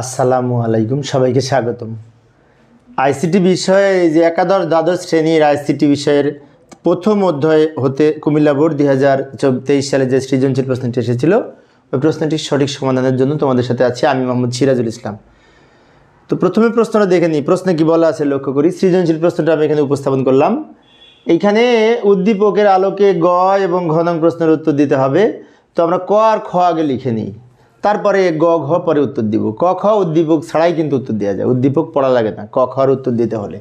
আসসালামু আলাইকুম, সবাইকে স্বাগতম। আইসিটি বিষয়ে যে একাদশ দ্বাদশ শ্রেণির আইসিটি বিষয়ের প্রথম অধ্যায় হতে কুমিল্লা বোর্ড দুই হাজার তেইশ সালে যে সৃজনশীল প্রশ্নটি এসেছিল, ওই প্রশ্নটির সঠিক সমাধানের জন্য তোমাদের সাথে আছে আমি মোহাম্মদ সিরাজুল ইসলাম। তো প্রথমে প্রশ্নটা দেখে নিই, প্রশ্নে কি বলা আছে লক্ষ্য করি, সৃজনশীল প্রশ্নটা আমি এখানে উপস্থাপন করলাম। এইখানে উদ্দীপকের আলোকে গ এবং ঘনং প্রশ্নের উত্তর দিতে হবে, তো আমরা ক আর খ আগে লিখে নিই। তারপরে গ, ঘ পরে উত্তর দিব। ক, খ, উদ্দীপক ছাড়াই কিন্তু উত্তর দেওয়া যায়। উদ্দীপক পড়া লাগে না। ক খ আর উত্তর দিতে হলে।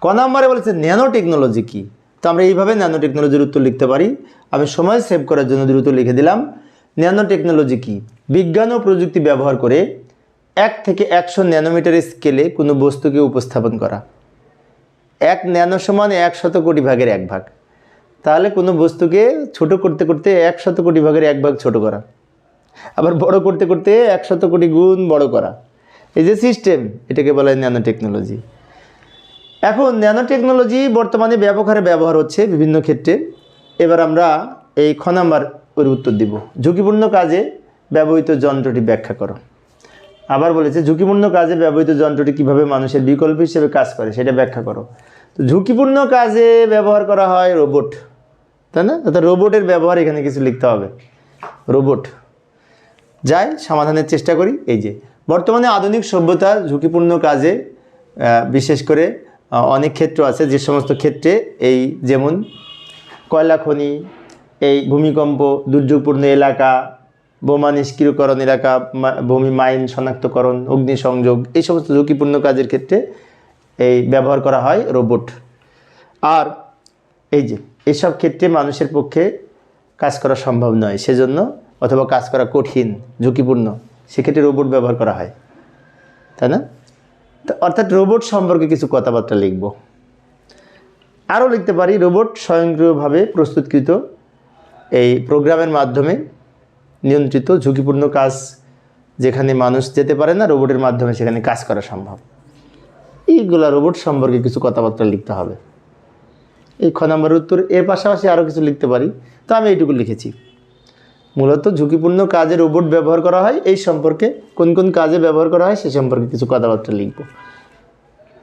ক নম্বরে বলেছে ন্যানো টেকনোলজি কী? তো আমরা এইভাবে ন্যানো টেকনোলজির উত্তর লিখতে পারি। আমি সময় সেভ করার জন্য দ্রুত লিখে দিলাম। ন্যানো টেকনোলজি কী? বিজ্ঞান ও প্রযুক্তি ব্যবহার করে এক থেকে একশো ন্যানোমিটার স্কেলে কোনো বস্তুকে উপস্থাপন করা। এক ন্যানো সমান এক শত কোটি ভাগের এক ভাগ। তাহলে কোনো বস্তুকে ছোট করতে করতে এক শত কোটি ভাগের এক ভাগ ছোট করা। আবার বড় করতে করতে এক শত কোটি গুণ বড় করা। এই যে সিস্টেম এটাকে বলা হয় ন্যানো টেকনোলজি এখন ন্যানো টেকনোলজি বর্তমানে ব্যাপক হারে ব্যবহার হচ্ছে বিভিন্ন ক্ষেত্রে। এবার আমরা এই খ নাম্বার ওর উত্তর দিব। ঝুঁকিপূর্ণ কাজে ব্যবহৃত যন্ত্রটি ব্যাখ্যা করো। আবার বলেছে, ঝুঁকিপূর্ণ কাজে ব্যবহৃত যন্ত্রটি কীভাবে মানুষের বিকল্প হিসেবে কাজ করে? সেটা ব্যাখ্যা করো। তো ঝুঁকিপূর্ণ কাজে ব্যবহার করা হয় রোবট। তাই না? অর্থাৎ রোবটের ব্যবহার এখানে কিছু লিখতে হবে। রোবট। যাই, সমাধানের চেষ্টা করি। এই যে, বর্তমানে আধুনিক সভ্যতার ঝুঁকিপূর্ণ কাজে বিশেষ করে অনেক ক্ষেত্র আছে যে সমস্ত ক্ষেত্রে এই যেমন কয়লা খনি, এই ভূমিকম্প, দুর্যোগপূর্ণ এলাকা, বোমা নিষ্ক্রিয়করণ এলাকা ভূমি মাইন শনাক্তকরণ, অগ্নিসংযোগ, এই সমস্ত ঝুঁকিপূর্ণ কাজের ক্ষেত্রে এই ব্যবহার করা হয় রোবট। আর এই যে, এসব ক্ষেত্রে মানুষের পক্ষে কাজ করা সম্ভব নয়, সেজন্য অথবা কাজ করা কঠিন, ঝুঁকিপূর্ণ, সেক্ষেত্রে রোবট ব্যবহার করা হয়। তাই না? অর্থাৎ রোবট সম্পর্কে কিছু কথাবার্তা লিখব। আরও লিখতে পারি রোবট স্বয়ংক্রিয়ভাবে প্রস্তুতকৃত এই প্রোগ্রামের মাধ্যমে নিয়ন্ত্রিত ঝুঁকিপূর্ণ কাজ যেখানে মানুষ যেতে পারে না রোবটের মাধ্যমে সেখানে কাজ করা সম্ভব। এইগুলা রোবট সম্পর্কে কিছু কথাবার্তা লিখতে হবে। এই খ নম্বর উত্তর, এর পাশাপাশি আরও কিছু লিখতে পারি। তো আমি এইটুকু লিখেছি। মূলত ঝুঁকিপূর্ণ কাজে রোবট ব্যবহার করা হয়। এই সম্পর্কে কোন কোন কাজে ব্যবহার করা হয় সে সম্পর্কে কিছু কথাবার্তা লিখব।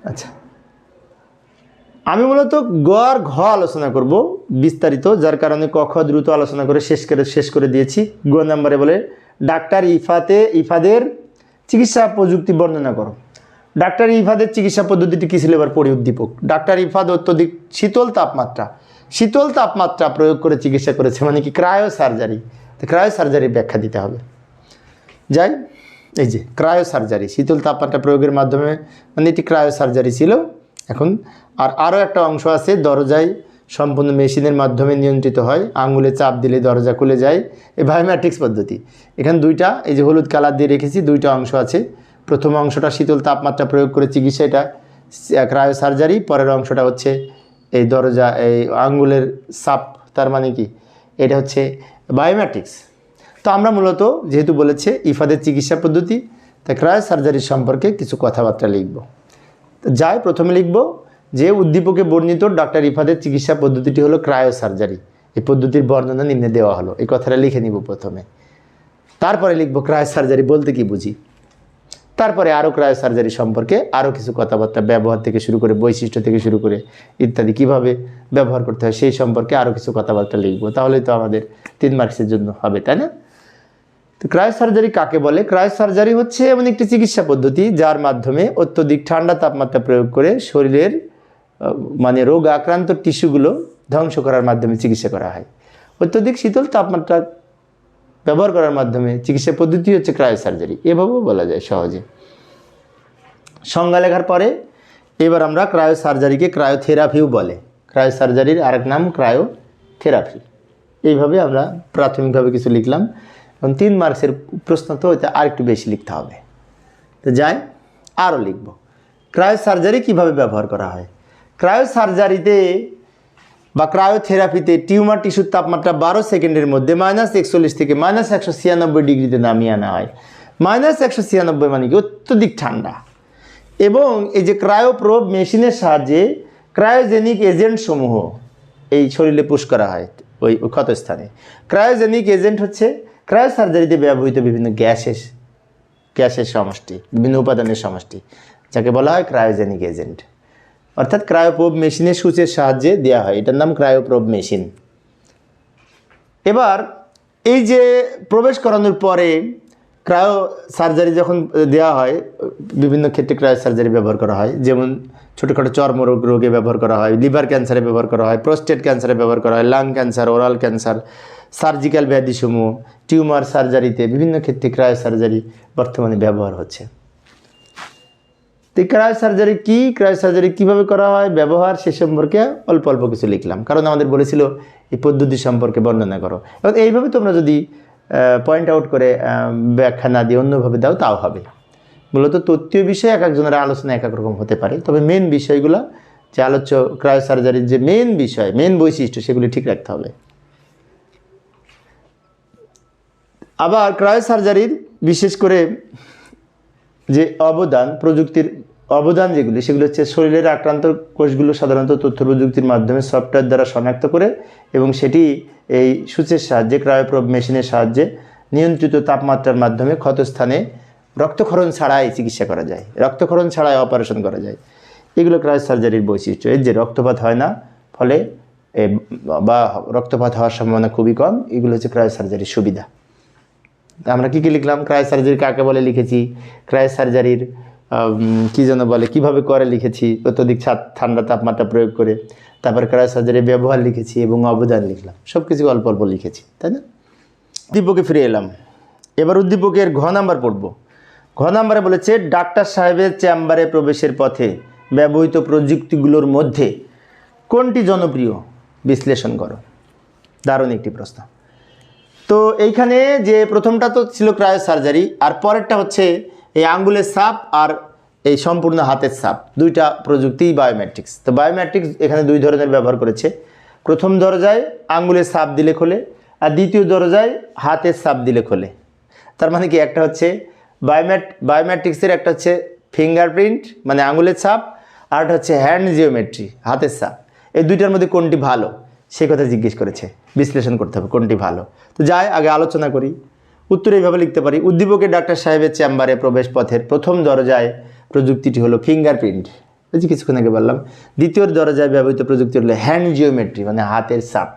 আচ্ছা। আমি মূলত গ আর ঘ আলোচনা করব বিস্তারিত, যার কারণে ক, খ দ্রুত আলোচনা করে শেষ করে শেষ করে দিয়েছি। গ নাম্বারে বলে, ডাক্তার ইফাতে, ইফাদের চিকিৎসা প্রযুক্তি বর্ণনা করো। ডাক্তার ইফাদের চিকিৎসা পদ্ধতিটি কী ছিল? এবার পরি উদ্দীপক। ডাক্তার ইফাদ অত্যধিক শীতল তাপমাত্রা। শীতল তাপমাত্রা প্রয়োগ করে চিকিৎসা করেছে মানে কি? ক্রায়ো সার্জারি তো ক্রায়ো সার্জারি ব্যাখ্যা দিতে হবে। যাই, এই যে ক্রায়ো সার্জারি শীতল তাপমাত্রা প্রয়োগের মাধ্যমে মানে এটি ক্রায়ো সার্জারি ছিল। এখন আর আরও একটা অংশ আছে, দরজায় সম্পূর্ণ মেশিনের মাধ্যমে নিয়ন্ত্রিত হয়, আঙুলে চাপ দিলে দরজা খুলে যায়, এই বায়োমেট্রিক্স পদ্ধতি। এখানে দুইটা, এই যে হলুদ কালার দিয়ে রেখেছি, দুইটা অংশ আছে। প্রথম অংশটা শীতল তাপমাত্রা প্রয়োগ করে চিকিৎসা, এটা ক্রায়ো সার্জারি পরের অংশটা হচ্ছে এই দরজা, এই আঙ্গুলের সাপ তার মানে কি? এটা হচ্ছে বায়োমেট্রিক্স তো আমরা মূলত যেহেতু বলেছে ইফাদের চিকিৎসা পদ্ধতি তাই ক্রায়ো সার্জারি সম্পর্কে কিছু কথাবার্তা লিখব। যাই প্রথমে লিখব যে উদ্দীপকে বর্ণিত ডাক্তার ইফাদের চিকিৎসা পদ্ধতিটি হলো ক্রায়ো সার্জারি। এই পদ্ধতির বর্ণনা নিম্নে দেওয়া হলো। এই কথাটা লিখে নিব প্রথমে। তারপরে লিখব ক্রায়ো সার্জারি বলতে কি বুঝি? তারপরে আরও ক্রায়ো সার্জারি সম্পর্কে আরও কিছু কথাবার্তা, ব্যবহার থেকে শুরু করে, বৈশিষ্ট্য থেকে শুরু করে ইত্যাদি কীভাবে ব্যবহার করতে হয় সেই সম্পর্কে আরও কিছু কথাবার্তা লিখব। তাহলে তো আমাদের তিন মার্কসের জন্য হবে, তাই না? তো ক্রায়ো সার্জারি কাকে বলে? ক্রায়ো সার্জারি হচ্ছে এমন একটি চিকিৎসা পদ্ধতি যার মাধ্যমে অত্যধিক ঠান্ডা তাপমাত্রা প্রয়োগ করে শরীরের মানে রোগ আক্রান্ত টিস্যুগুলো ধ্বংস করার মাধ্যমে চিকিৎসা করা হয়। অত্যধিক শীতল তাপমাত্রা ব্যবহার করার মাধ্যমে চিকিৎসা পদ্ধতি হচ্ছে ক্রায়ো সার্জারি। এভাবেও বলা যায় সহজে। সংজ্ঞা লেখার পরে এবার আমরা ক্রায়ো সার্জারিকে ক্রায়োথেরাপিও বলে। ক্রায়ো সার্জারির আরেক নাম ক্রায়ো থেরাপি এইভাবে আমরা প্রাথমিকভাবে কিছু লিখলাম এবং তিন মার্কসের প্রশ্ন তো ওইটা আর একটু বেশি লিখতে হবে। তো যাই, আরও লিখব। ক্রায়ো সার্জারি কীভাবে ব্যবহার করা হয়? ক্রায়ো সার্জারিতে বা ক্রায়োথেরাপিতে টিউমার, টিস্যুর তাপমাত্রা বারো সেকেন্ডের মধ্যে মাইনাস একচল্লিশ থেকে মাইনাস একশো ছিয়ানব্বই ডিগ্রিতে নামিয়ে আনা হয়। মাইনাস একশো ছিয়ানব্বই মানে কি? অত্যধিক ঠান্ডা। এবং এই যে ক্রায়োপ্রোব মেশিনের সাহায্যে ক্রায়োজেনিক এজেন্ট সমূহ এই শরীরে পুশ করা হয় ওই ক্ষতস্থানে। ক্রায়োজেনিক এজেন্ট হচ্ছে ক্রায়ো সার্জারিতে ব্যবহৃত বিভিন্ন গ্যাসের গ্যাসের সমষ্টি, বিভিন্ন উপাদানের সমষ্টি, যাকে বলা হয় ক্রায়োজেনিক এজেন্ট। অর্থাৎ ক্রায়োপ্রোব মেশিনের সূচের সাহায্যে দেওয়া হয়। এটার নাম ক্রায়োপ্রোব মেশিন। এবার এই যে প্রবেশ করানোর পরে ক্রায়ো সার্জারি যখন দেওয়া হয়, বিভিন্ন ক্ষেত্রে ক্রায়ো সার্জারি ব্যবহার করা হয়। যেমন ছোটোখাটো চর্মরোগ, রোগে ব্যবহার করা হয় লিভার ক্যান্সারে ব্যবহার করা হয় প্রোস্টেট ক্যান্সারে ব্যবহার করা হয় lung cancer oral cancer surgical ব্যাধিসমূহ tumour সার্জারিতে বিভিন্ন ক্ষেত্রে ক্রায়ো সার্জারি বর্তমানে ব্যবহার হচ্ছে। তো ক্রায়ো সার্জারি কী, ক্রায়ো সার্জারি কীভাবে করা হয়, ব্যবহার, সে সম্পর্কে অল্প অল্প কিছু লিখলাম। কারণ আমাদের বলেছিল, এই পদ্ধতি সম্পর্কে বর্ণনা করো। এবং এইভাবে তোমরা যদি পয়েন্ট আউট করে ব্যাখ্যা না দিয়ে অন্যভাবে দাও, তাও হবে। মূলত তত্ত্বীয় বিষয়ে এক একজনের আলোচনা এক এক রকম হতে পারে। তবে মেন বিষয়গুলো, যে আলোচ্য ক্রায়ো সার্জারির যে মেন বিষয় মেন বৈশিষ্ট্য, সেগুলি ঠিক রাখতে হবে। আবার ক্রায়ো সার্জারির বিশেষ করে যে অবদান, প্রযুক্তির অবদান যেগুলি, সেগুলো হচ্ছে শরীরের আক্রান্ত কোষগুলো সাধারণত তথ্য প্রযুক্তির মাধ্যমে সফটওয়্যার দ্বারা শনাক্ত করে এবং সেটি এই সূচের সাহায্যে, ক্রায়োপ্রব মেশিনের সাহায্যে নিয়ন্ত্রিত তাপমাত্রার মাধ্যমে ক্ষতস্থানে রক্তক্ষরণ ছাড়াই চিকিৎসা করা যায়। রক্তক্ষরণ ছাড়াই অপারেশন করা যায়। এগুলো ক্রায়ো সার্জারির বৈশিষ্ট্য। এর যে রক্তপাত হয় না, ফলে বা রক্তপাত হওয়ার সম্ভাবনা খুবই কম, এগুলো হচ্ছে ক্রায়ো সার্জারির সুবিধা। আমরা কী কী লিখলাম? ক্রায় সার্জারি কাকে বলে লিখেছি? ক্রায় সার্জারির কী যেন বলে, কীভাবে করে লিখেছি, অত্যধিক ঠান্ডা তাপমাত্রা প্রয়োগ করে, তারপর ক্রায় সার্জারির ব্যবহার লিখেছি এবং অবদান লিখলাম। সব কিছু অল্প অল্প লিখেছি, তাই না? উদ্দীপকে ফিরে এলাম। এবার উদ্দীপকের ঘ নাম্বার পড়ব। ঘ নাম্বারে বলেছে, ডাক্তার সাহেবের চেম্বারে প্রবেশের পথে ব্যবহৃত প্রযুক্তিগুলোর মধ্যে কোনটি জনপ্রিয়? বিশ্লেষণ করো। দারুণ একটি প্রশ্ন। তো এইখানে যে প্রথমটা তো ছিল ক্রায়ো সার্জারি, আর পরেরটা হচ্ছে এই আঙ্গুলের সাপ আর এই সম্পূর্ণ হাতের সাপ দুইটা প্রযুক্তিই বায়োমেট্রিক্স তো বায়োমেট্রিক্স এখানে দুই ধরনের ব্যবহার করেছে। প্রথম দরজায় আঙ্গুলের সাপ দিলে খোলে আর দ্বিতীয় দরজায় হাতের সাপ দিলে খোলে। তার মানে কি? একটা হচ্ছে বায়োমেট বায়োমেট্রিক্সের একটা হচ্ছে ফিঙ্গারপ্রিন্ট মানে আঙ্গুলের ছাপ, আর একটা হচ্ছে হ্যান্ড জিওমেট্রি হাতের ছাপ। এই দুইটার মধ্যে কোনটি ভালো? সে কথা জিজ্ঞেস করেছে। বিশ্লেষণ করতে হবে কোনটি ভালো। তো যাই, আগে আলোচনা করি। উত্তর এইভাবে লিখতে পারি। উদ্দীপকের ডাক্তার সাহেবের চেম্বারে প্রবেশ পথের প্রথম দরজায় প্রযুক্তিটি হলো ফিঙ্গারপ্রিন্ট যে কিছুক্ষণ আগে বললাম। দ্বিতীয় দরজায় ব্যবহৃত প্রযুক্তি হলো হ্যান্ড জিওমেট্রি মানে হাতের ছাপ।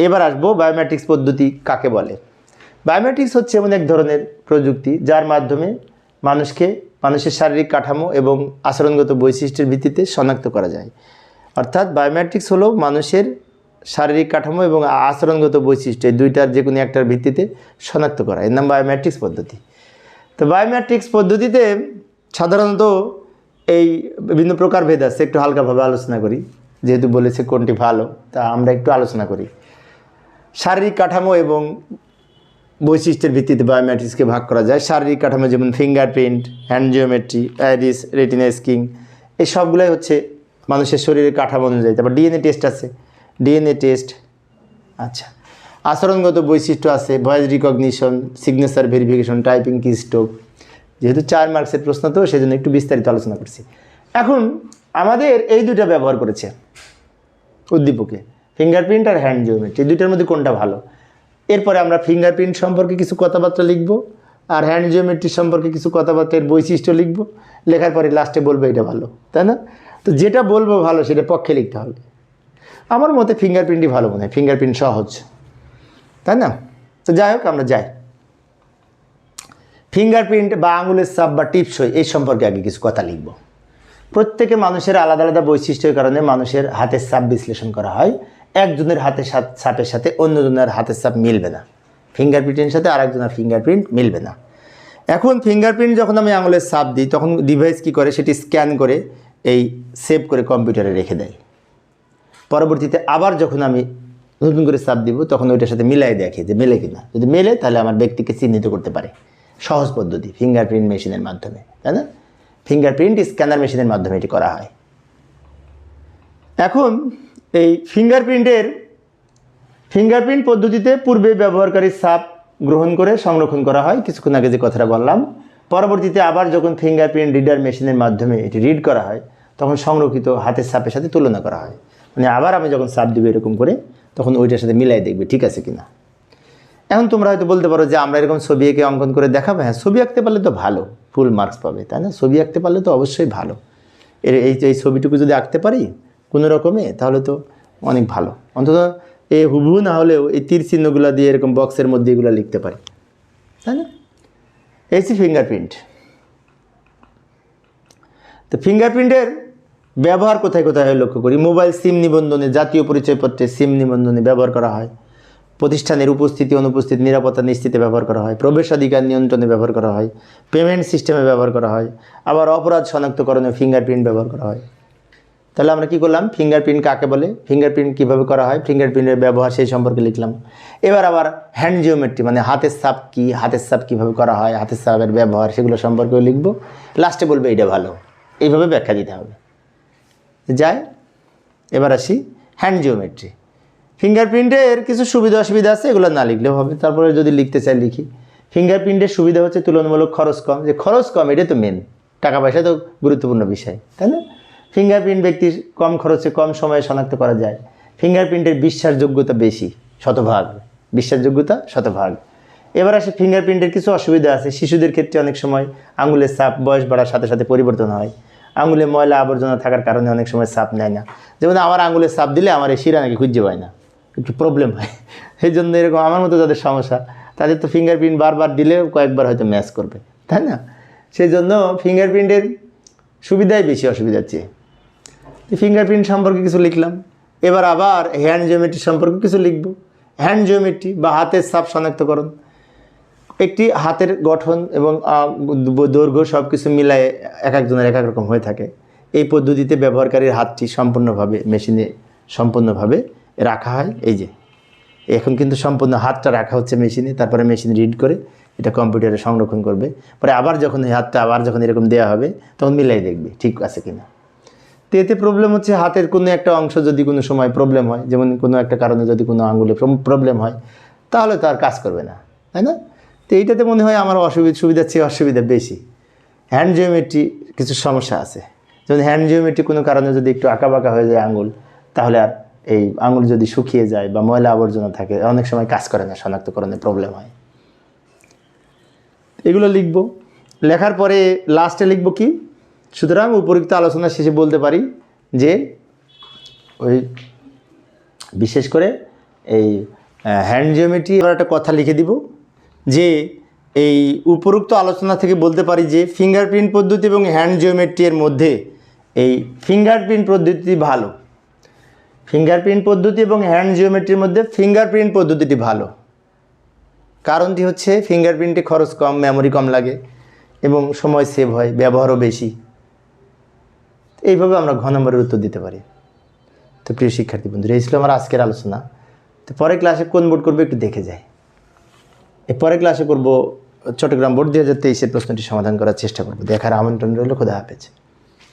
এবার আসব বায়োমেট্রিক্স পদ্ধতি কাকে বলে? বায়োমেট্রিক্স হচ্ছে এমন এক ধরনের প্রযুক্তি যার মাধ্যমে মানুষকে মানুষের শারীরিক কাঠামো এবং আচরণগত বৈশিষ্ট্যের ভিত্তিতে শনাক্ত করা যায়। অর্থাৎ বায়োমেট্রিক্স হলো মানুষের শারীরিক কাঠামো এবং আচরণগত বৈশিষ্ট্য, এই দুইটার যে কোনো একটার ভিত্তিতে শনাক্ত করা। এর নাম বায়োমেট্রিক্স পদ্ধতি। তো বায়োমেট্রিক্স পদ্ধতিতে সাধারণত এই বিভিন্ন প্রকার ভেদ আছে। একটু হালকাভাবে আলোচনা করি। যেহেতু বলেছে কোনটি ভালো, তা আমরা একটু আলোচনা করি। শারীরিক কাঠামো এবং বৈশিষ্ট্যের ভিত্তিতে বায়োমেট্রিক্সকে ভাগ করা যায়। শারীরিক কাঠামো যেমন fingerprint hand geometry iris retina skin এই সবগুলোই হচ্ছে মানুষের শরীরের কাঠামো অনুযায়ী। তারপর ডিএনএ টেস্ট আছে। ডিএনএ টেস্ট আচ্ছা। আচরণগত বৈশিষ্ট্য আছে voice recognition signature verification typing keystroke যেহেতু চার মার্কসের প্রশ্ন তো, সেজন্য একটু বিস্তারিত আলোচনা করছি। এখন আমাদের এই দুটা ব্যবহার করেছে উদ্দীপকে। ফিঙ্গারপ্রিন্ট আর হ্যান্ড জিওমেট্রি দুইটার মধ্যে কোনটা ভালো? এরপরে আমরা ফিঙ্গারপ্রিন্ট সম্পর্কে কিছু কথাবার্তা লিখব আর হ্যান্ড জিওমেট্রি সম্পর্কে কিছু কথাবার্তার বৈশিষ্ট্য লিখব। লেখার পরে লাস্টে বলব এটা ভালো, তাই না? তো যেটা বলব ভালো, সেটা পক্ষে লিখতে হবে। আমার মতে ফিঙ্গারপ্রিন্টই ভালো মনে হয় ফিঙ্গারপ্রিন্ট সহজ তাই না? তো যাই হোক, আমরা যাই। ফিঙ্গারপ্রিন্ট বা আঙুলের সাপ বা টিপসই এই সম্পর্কে আগে কিছু কথা লিখব। প্রত্যেকে মানুষের আলাদা আলাদা বৈশিষ্ট্যের কারণে মানুষের হাতের সাপ বিশ্লেষণ করা হয়। একজনের হাতের সাপের সাথে অন্যজনের হাতের সাপ মিলবে না। ফিঙ্গারপ্রিন্টের সাথে আরেকজনের ফিঙ্গারপ্রিন্ট মিলবে না। এখন ফিঙ্গারপ্রিন্ট যখন আমি আঙুলের সাপ দিই, তখন ডিভাইস কি করে? সেটি স্ক্যান করে, এই সেভ করে কম্পিউটারে রেখে দেয়। পরবর্তীতে আবার যখন আমি নতুন করে সাপ দিব, তখন ওইটার সাথে মিলাই দেখে যে মেলে কিনা। যদি মেলে, তাহলে আমার ব্যক্তিকে চিহ্নিত করতে পারে। সহজ পদ্ধতি ফিঙ্গারপ্রিন্ট মেশিনের মাধ্যমে, তাই না? ফিঙ্গারপ্রিন্ট স্ক্যানার মেশিনের মাধ্যমে এটি করা হয়। এখন এই ফিঙ্গারপ্রিন্টের ফিঙ্গারপ্রিন্ট পদ্ধতিতে পূর্বে ব্যবহারকারী সাপ গ্রহণ করে সংরক্ষণ করা হয়। কিছুক্ষণ আগে যে কথাটা বললাম, পরবর্তীতে আবার যখন ফিঙ্গারপ্রিন্ট রিডার মেশিনের মাধ্যমে এটি রিড করা হয়, তখন সংরক্ষিত হাতের সাপের সাথে তুলনা করা হয়। মানে আবার আমি যখন সাপ দিব এরকম করে, তখন ওইটার সাথে মিলাই দেখবে ঠিক আছে কি না এখন তোমরা হয়তো বলতে পারো যে আমরা এরকম ছবি এঁকে অঙ্কন করে দেখাবো। হ্যাঁ ছবি আঁকতে পারলে তো ভালো ফুল মার্কস পাবে, তাই না? ছবি আঁকতে পারলে তো অবশ্যই ভালো। এর এই এই ছবিটুকু যদি আঁকতে পারি কোনো রকমে, তাহলে তো অনেক ভালো। অন্তত এই হুবহু না হলেও এই তীর চিহ্নগুলো দিয়ে এরকম বক্সের মধ্যে এগুলো লিখতে পারি, তাই না? এই ফিঙ্গারপ্রিন্ট তো ফিঙ্গারপ্রিন্টের ব্যবহার কোথায় কোথায় হয় লক্ষ্য করি? মোবাইল, সিম নিবন্ধনে জাতীয় পরিচয়পত্রে সিম নিবন্ধনে ব্যবহার করা হয়। প্রতিষ্ঠানের উপস্থিতি, অনুপস্থিতি, নিরাপত্তা নিশ্চিতে ব্যবহার করা হয়। প্রবেশাধিকার নিয়ন্ত্রণে ব্যবহার করা হয়। পেমেন্ট সিস্টেমে ব্যবহার করা হয়। আবার অপরাধ শনাক্তকরণে ফিঙ্গারপ্রিন্ট ব্যবহার করা হয়। তাহলে আমরা কি করলাম? ফিঙ্গারপ্রিন্ট কাকে বলে? ফিঙ্গারপ্রিন্ট কীভাবে করা হয়? ফিঙ্গারপ্রিন্টের ব্যবহার সেই সম্পর্কে লিখলাম। এবার আবার হ্যান্ড জিওমেট্রি মানে হাতের ছাপ কি? হাতের ছাপ কীভাবে করা হয়? হাতের ছাপের ব্যবহার সেগুলো সম্পর্কেও লিখব। লাস্টে বলবে এটা ভালো। এইভাবে ব্যাখ্যা দিতে হবে। যায় এবার আসি হ্যান্ড জিওমেট্রি ফিঙ্গারপ্রিন্টের কিছু সুবিধা অসুবিধা আছে, এগুলো না লিখলেও হবে। তারপরে যদি লিখতে চাই, লিখি। ফিঙ্গারপ্রিন্টের সুবিধা হচ্ছে তুলনামূলক খরচ কম। যে খরচ কম এটা তো মেন টাকা পয়সা তো গুরুত্বপূর্ণ বিষয়, তাই না? ফিঙ্গারপ্রিন্ট ব্যক্তির কম খরচে কম সময়ে শনাক্ত করা যায়। ফিঙ্গারপ্রিন্টের বিশ্বাসযোগ্যতা বেশি, শতভাগ। বিশ্বাসযোগ্যতা, শতভাগ। এবার আসে ফিঙ্গারপ্রিন্টের কিছু অসুবিধা আছে। শিশুদের ক্ষেত্রে অনেক সময় আঙুলের ছাপ বয়স বাড়ার সাথে সাথে পরিবর্তন হয়। আঙুলে ময়লা আবর্জনা থাকার কারণে অনেক সময় সাপ নেয় না। যেমন আমার আঙুলের সাপ দিলে আমার এই শিরা নাকি খুঁজে পায় না। একটু প্রবলেম হয়। সেই জন্য এরকম আমার মতো যাদের সমস্যা, তাদের তো ফিঙ্গারপ্রিন্ট বারবার দিলে কয়েকবার হয়তো ম্যাচ করবে। তাই না? সেই জন্য ফিঙ্গারপ্রিন্টের সুবিধাই বেশি অসুবিধার চেয়ে। ফিঙ্গারপ্রিন্ট সম্পর্কে কিছু লিখলাম। এবার আবার হ্যান্ড জিওমেট্রি সম্পর্কে কিছু লিখব। হ্যান্ড জিওমেট্রি বা হাতের সাপ শনাক্তকরণ। একটি হাতের গঠন এবং দৈর্ঘ্য সব কিছু মিলায়ে এক একজনের এক এক রকম হয়ে থাকে। এই পদ্ধতিতে ব্যবহারকারীর হাতটি সম্পূর্ণভাবে, মেশিনে সম্পূর্ণভাবে রাখা হয়। এই যে, এখন কিন্তু সম্পূর্ণ হাতটা রাখা হচ্ছে মেশিনে, তারপরে মেশিন রিড করে এটা কম্পিউটারে সংরক্ষণ করবে। পরে আবার যখন এই হাতটা, আবার যখন এরকম দেওয়া হবে, তখন মিলাই দেখবে ঠিক আছে কিনা। তো এতে প্রবলেম হচ্ছে হাতের কোনো একটা অংশ যদি কোনো সময় প্রবলেম হয়, যেমন কোনো একটা কারণে যদি কোনো আঙুলে প্রবলেম হয়, তাহলে তো আর কাজ করবে না, তাই না? তো এইটাতে মনে হয় আমার অসুবিধা সুবিধার চেয়ে অসুবিধা বেশি। হ্যান্ড জিওমেট্রি কিছু সমস্যা আছে। যেমন হ্যান্ড জিওমেট্রি কোনো কারণে যদি একটু আঁকা বাঁকা হয়ে যায় আঙুল, তাহলে আর এই আঙুল যদি শুকিয়ে যায় বা ময়লা আবর্জনা থাকে, অনেক সময় কাজ করে না, শনাক্তকরণে প্রবলেম হয়। এগুলো লিখব। লেখার পরে লাস্টে লিখব কি? সুতরাং উপরোক্ত আলোচনা শেষে বলতে পারি যে ওই বিশেষ করে এই হ্যান্ড জিওমেট্রি একটা কথা লিখে দিব। যে এই উপরোক্ত আলোচনা থেকে বলতে পারি যে ফিঙ্গারপ্রিন্ট পদ্ধতি এবং হ্যান্ড জিওমেট্রি এর মধ্যে এই ফিঙ্গারপ্রিন্ট পদ্ধতি ভালো। ফিঙ্গারপ্রিন্ট পদ্ধতি এবং হ্যান্ড জিওমেট্রির মধ্যে ফিঙ্গারপ্রিন্ট পদ্ধতিটি ভালো। কারণটি হচ্ছে ফিঙ্গারপ্রিন্টে খরচ কম মেমোরি কম লাগে এবং সময় সেভ হয়, ব্যবহারও বেশি। এইভাবে আমরা ঘ নম্বরের উত্তর দিতে পারি। তো প্রিয় শিক্ষার্থী বন্ধুরা, এই ছিল আমার আজকের আলোচনা। তো পরের ক্লাসে কোন বোর্ড করব একটু দেখে এর পরের ক্লাসে করব, চট্টগ্রাম বোর্ড দু হাজার তেইশের প্রশ্নটি সমাধান করার চেষ্টা করব। দেখার আমন্ত্রণ রইল, খোদা হাফেজ।